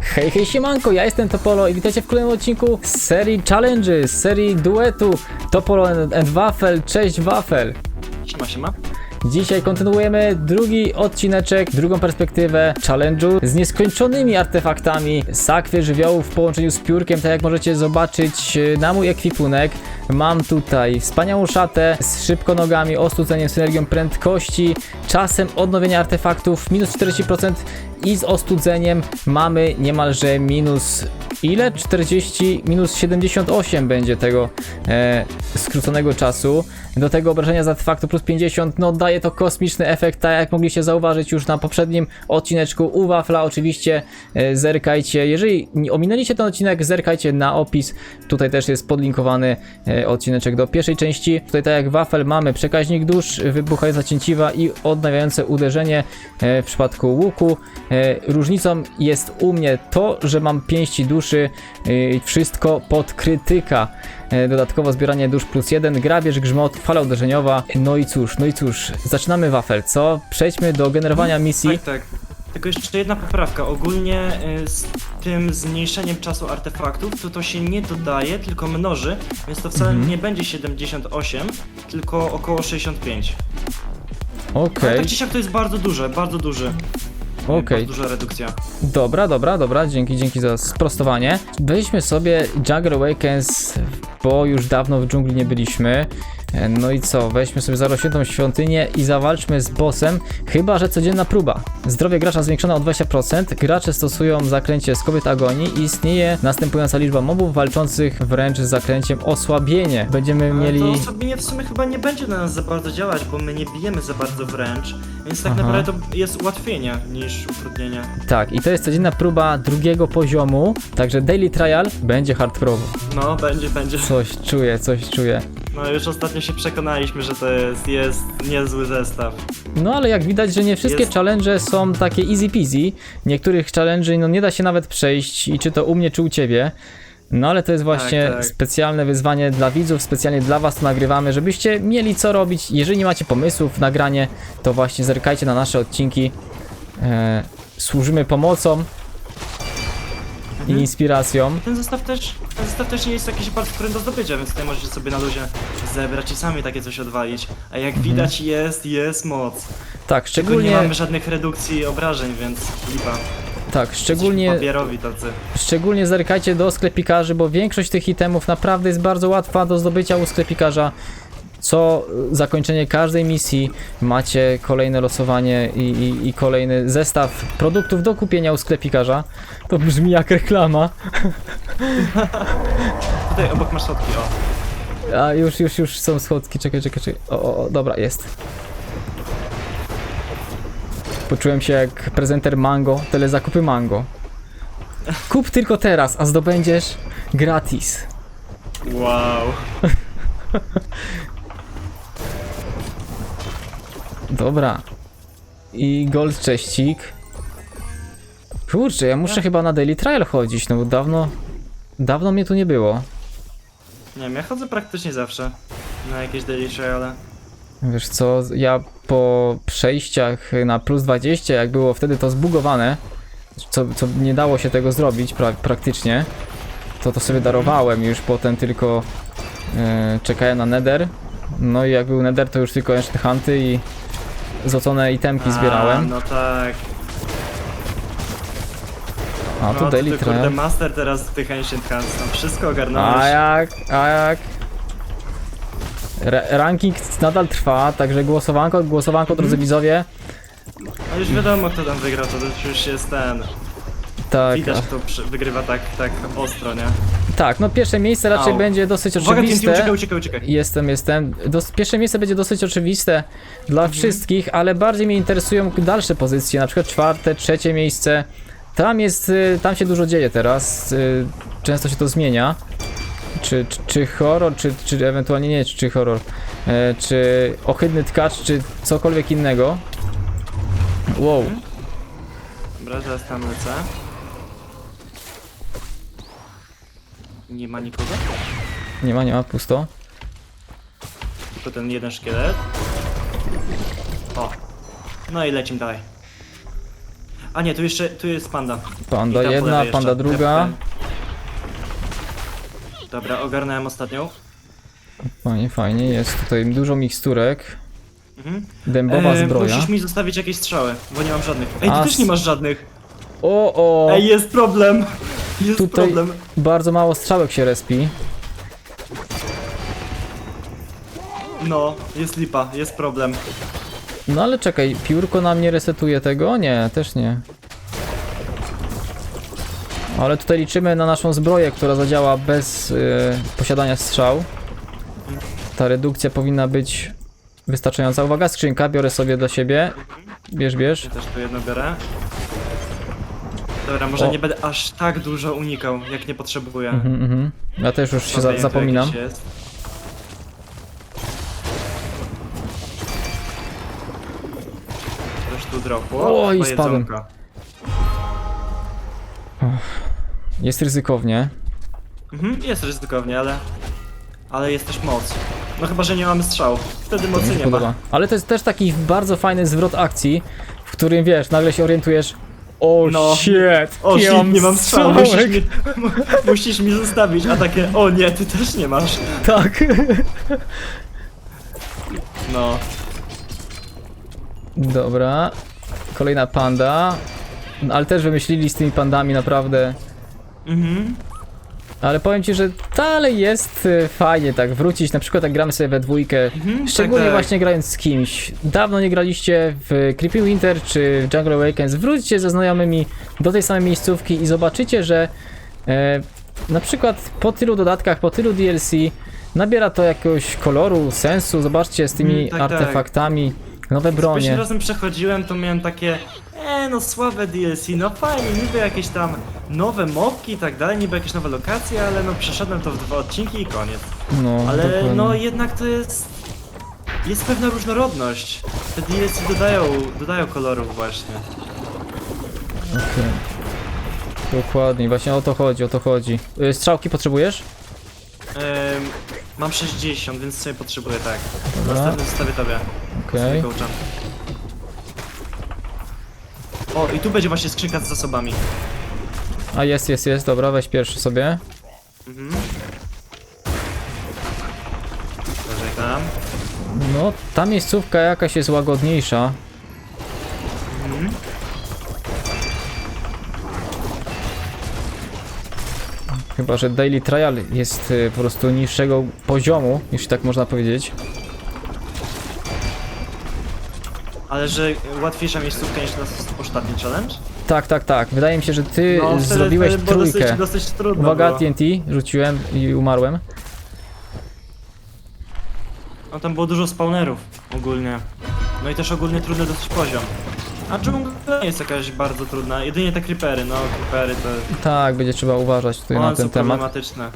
Hej, hej, siemanko, ja jestem Topolo i witajcie w kolejnym odcinku z serii Challenge, z serii duetu Topolo and Wafel, cześć Wafel. Siema, siema. Dzisiaj kontynuujemy drugi odcineczek, drugą perspektywę challenge'u z nieskończonymi artefaktami sakwy żywiołów w połączeniu z piórkiem, tak jak możecie zobaczyć e, na mój ekwipunek. Mam tutaj wspaniałą szatę z szybkonogami, ostudzeniem, synergią prędkości, czasem odnowienia artefaktów minus 40% i z ostudzeniem mamy niemalże minus ile? 40 minus 78 będzie tego e, skróconego czasu. Do tego obrażenia z artefaktu plus 50, no daje to kosmiczny efekt, tak jak mogliście zauważyć już na poprzednim odcineczku u Wafla. Oczywiście e, zerkajcie, jeżeli ominęliście ten odcinek, zerkajcie na opis. Tutaj też jest podlinkowany e, odcineczek do pierwszej części. Tutaj tak jak Wafel mamy przekaźnik dusz, wybuchająca cięciwa i odnawiające uderzenie e, w przypadku łuku. E, Różnicą jest u mnie to, że mam pięści duszy, e, wszystko pod krytyka. E, Dodatkowo zbieranie dusz plus jeden, grabież, grzmot, fala uderzeniowa. No i cóż, no i cóż, zaczynamy wafel, co? Przejdźmy do generowania misji. Tak, tak. Tylko jeszcze jedna poprawka. Ogólnie y, z tym zmniejszeniem czasu artefaktów, to to się nie dodaje, tylko mnoży, więc to wcale Mhm. nie będzie 78, tylko około 65. Ale Okej, tak czy siak to jest bardzo duże, bardzo duży. Okej. Duża redukcja. Dobra, dobra, dobra, dzięki, dzięki za sprostowanie. Weźmy sobie Jagger Awakens, bo już dawno w dżungli nie byliśmy. E, No i co, weźmy sobie zarośniętą świątynię i zawalczmy z bossem, chyba że codzienna próba. Zdrowie gracza zwiększone o 20%, gracze stosują zaklęcie z kobiet agonii i istnieje następująca liczba mobów walczących wręcz z zaklęciem osłabienie. Będziemy Ale mieli... to sobie w sumie chyba nie będzie na nas za bardzo działać, bo my nie bijemy za bardzo wręcz, więc tak Aha. naprawdę to jest ułatwienie niż utrudnienie. Tak, i to jest codzienna próba drugiego poziomu, także daily trial będzie hardkorowo. No, będzie, będzie. Coś czuję, coś czuję. No już ostatnio się przekonaliśmy, że to jest, jest niezły zestaw. No ale jak widać, że nie wszystkie Jest- challenge są takie easy peasy. Niektórych challenge no nie da się nawet przejść i czy to u mnie, czy u ciebie. No ale to jest właśnie Tak, tak. specjalne wyzwanie dla widzów, specjalnie dla was to nagrywamy, żebyście mieli co robić. Jeżeli nie macie pomysłów na granie, to właśnie zerkajcie na nasze odcinki. E, służymy pomocą i Mhm. inspiracją. Ten zestaw też, ten zestaw też nie jest jakiś bardzo trudny do zdobycia, więc tutaj możecie sobie na luzie zebrać i sami takie coś odwalić. A jak widać jest, jest moc. Tak, Tylko nie szczególnie, mamy żadnych redukcji obrażeń, więc lipa. tak, szczególnie Papierowi tacy. Szczególnie zerkajcie do sklepikarzy, bo większość tych itemów naprawdę jest bardzo łatwa do zdobycia u sklepikarza. Co zakończenie każdej misji macie kolejne losowanie i, i, i kolejny zestaw produktów do kupienia u sklepikarza. To brzmi jak reklama. Tutaj obok masz schodki, o. A już, już, już są schodki. Czekaj, czekaj, czekaj. O, o, o dobra, jest. Poczułem się jak prezenter Mango, telezakupy Mango. Kup tylko teraz, a zdobędziesz gratis. Wow. Dobra. I gold cześcik. Kurczę, ja muszę chyba na daily trial chodzić, no bo dawno... Dawno mnie tu nie było. Nie wiem, ja chodzę praktycznie zawsze na jakieś daily triale. Wiesz co, ja po przejściach na plus 20, jak było wtedy to zbugowane, co, co nie dało się tego zrobić pra praktycznie, to to sobie darowałem już potem tylko e, czekałem na nether. No i jak był nether, to już tylko ancient hunty i złocone itemki A, zbierałem. no tak. A tu no, daily ty, kurde, master teraz tych Ancient Hands, tam wszystko ogarnąłeś. A jak, a jak? Ra ranking nadal trwa, także głosowanko, głosowanko drodzy widzowie. A już wiadomo kto tam wygrał, to już jest ten. Tak, Widać kto przy- wygrywa tak, tak ostro, nie? Tak, no pierwsze miejsce raczej Au. będzie dosyć Uwaga, TNT, oczywiste. uciekaj, uciekaj, uciekaj. Jestem, jestem. Dos pierwsze miejsce będzie dosyć oczywiste dla Mhm. wszystkich, ale bardziej mnie interesują dalsze pozycje, na przykład czwarte, trzecie miejsce. Tam jest, y, tam się dużo dzieje teraz, y, często się to zmienia. Czy, czy, czy horror, czy, czy ewentualnie nie, czy, czy horror, e, czy ohydny tkacz, czy cokolwiek innego. Wow, Dobra, teraz tam lecę. Nie ma nikogo? nie ma, nie ma, pusto. Tylko ten jeden szkielet. O. No i lecimy dalej. A nie, tu jeszcze, tu jest panda. Panda I tam po jedna, lewej panda jeszcze. druga. Dobra, ogarnąłem ostatnią. Fajnie, fajnie, jest tutaj dużo miksturek. Mhm. Dębowa E, zbroja. Musisz mi zostawić jakieś strzały, bo nie mam żadnych. Ej, ty A, też nie masz żadnych. O, o! Ej, jest problem. Jest Tutaj problem. bardzo mało strzałek się respi. No, jest lipa, jest problem. No ale czekaj, piórko nam nie resetuje tego? Nie, też nie. Ale tutaj liczymy na naszą zbroję, która zadziała bez y, posiadania strzał. Ta redukcja powinna być wystarczająca. Uwaga, skrzynka, biorę sobie dla siebie. Bierz, bierz. Ja też tu jedno biorę. Dobra, może O. nie będę aż tak dużo unikał, jak nie potrzebuję. Mhm, mhm. Ja też już się Dobra, za, to zapominam. jakieś jest. Coś tu dropło. O, spadłem. jedzonko. Jest ryzykownie. Mhm, jest ryzykownie, ale... Ale jest też moc. No chyba, że nie mamy strzału. Wtedy To mi mocy się nie podoba. ma. Ale to jest też taki bardzo fajny zwrot akcji, w którym wiesz, nagle się orientujesz. O No. shit! O, nie shit, nie mam strzału, musisz strzałek. mi, musisz mi zostawić, a takie, o nie, ty też nie masz. Tak. No, Dobra. Kolejna panda. No, ale też wymyślili z tymi pandami naprawdę. mhm. Ale powiem ci, że dalej jest y, fajnie tak wrócić, na przykład jak gramy sobie we dwójkę. Mhm, Szczególnie tak, tak. właśnie grając z kimś. Dawno nie graliście w Creepy Winter czy w Jungle Awakens. Wróćcie ze znajomymi do tej samej miejscówki i zobaczycie, że e, na przykład po tylu dodatkach, po tylu DLC nabiera to jakiegoś koloru, sensu. Zobaczcie z tymi Mm, tak, tak. artefaktami, nowe Pierwszym bronie. razem przechodziłem, to miałem takie, e no słabe DLC, no fajnie, niby jakieś tam nowe mobki i tak dalej, niby jakieś nowe lokacje, ale no przeszedłem to w dwa odcinki i koniec. No, Ale dokładnie. no jednak to jest... Jest pewna różnorodność. Te DLC dodają, dodają kolorów właśnie. Okej. Dokładnie, właśnie o to chodzi, o to chodzi. Y, Strzałki potrzebujesz? Em, mam 60, więc sobie potrzebuję tak. Dobra. Następny zostawię tobie. Okej. Okay. O, i tu będzie właśnie skrzynka z zasobami. A jest, jest, jest, dobra, weź pierwszy sobie. Mhm. Tam. No, ta miejscówka jakaś jest łagodniejsza. Mhm. Chyba, że Daily Trial jest y, po prostu niższego poziomu, jeśli tak można powiedzieć. Ale że łatwiejsza miejscówka niż nasz ostatni challenge? Tak, tak, tak. Wydaje mi się, że ty No, wtedy- zrobiłeś wtedy było trójkę. Dosyć, dosyć trudno Uwaga, było. TNT, rzuciłem i umarłem. No tam było dużo spawnerów ogólnie. No i też ogólnie trudny dosyć poziom. A dżungla nie jest jakaś bardzo trudna, jedynie te creepery, no creepery to Tak, będzie trzeba uważać tutaj na one ten są temat. problematyczne.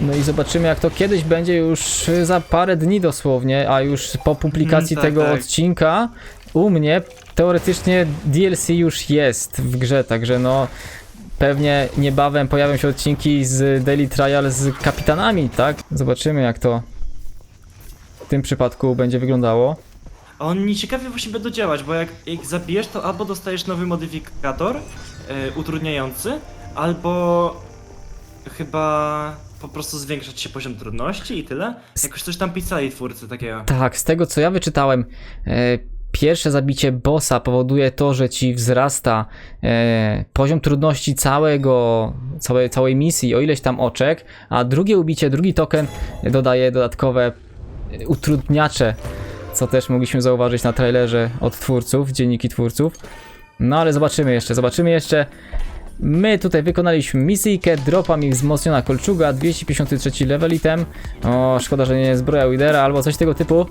No i zobaczymy jak to kiedyś będzie już za parę dni dosłownie, a już po publikacji Mhm, tak, tego tak. odcinka u mnie teoretycznie DLC już jest w grze, także no pewnie niebawem pojawią się odcinki z Daily Trial z kapitanami, tak? Zobaczymy jak to w tym przypadku będzie wyglądało. A oni nieciekawie właśnie będą działać, bo jak ich zabijesz, to albo dostajesz nowy modyfikator e, utrudniający, albo chyba po prostu zwiększać się poziom trudności i tyle. Jakoś coś tam pisali twórcy takiego. Tak, z tego co ja wyczytałem, e, pierwsze zabicie bossa powoduje to, że ci wzrasta e, poziom trudności całego, całej, całej misji o ileś tam oczek, a drugie ubicie, drugi token dodaje dodatkowe e, utrudniacze, co też mogliśmy zauważyć na trailerze od twórców, dzienniki twórców. No ale zobaczymy jeszcze, zobaczymy jeszcze. My tutaj wykonaliśmy misyjkę, dropa mi wzmocniona kolczuga, 253 level item. O, szkoda, że nie zbroja Widera albo coś tego typu.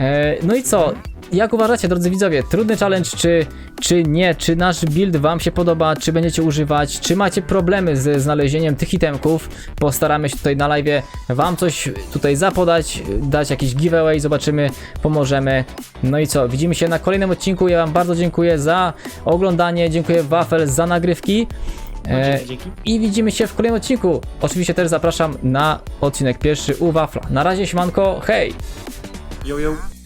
E, no i co? Jak uważacie, drodzy widzowie, trudny challenge czy, czy nie? Czy nasz build wam się podoba? Czy będziecie używać? Czy macie problemy ze znalezieniem tych itemków? Postaramy się tutaj na live wam coś tutaj zapodać, dać jakiś giveaway, zobaczymy, pomożemy. No i co? Widzimy się na kolejnym odcinku. Ja wam bardzo dziękuję za oglądanie, dziękuję Wafel za nagrywki. E, Dzięki, dzięki. i widzimy się w kolejnym odcinku. Oczywiście też zapraszam na odcinek pierwszy u Wafla. Na razie, siemanko, hej! Yo, yo.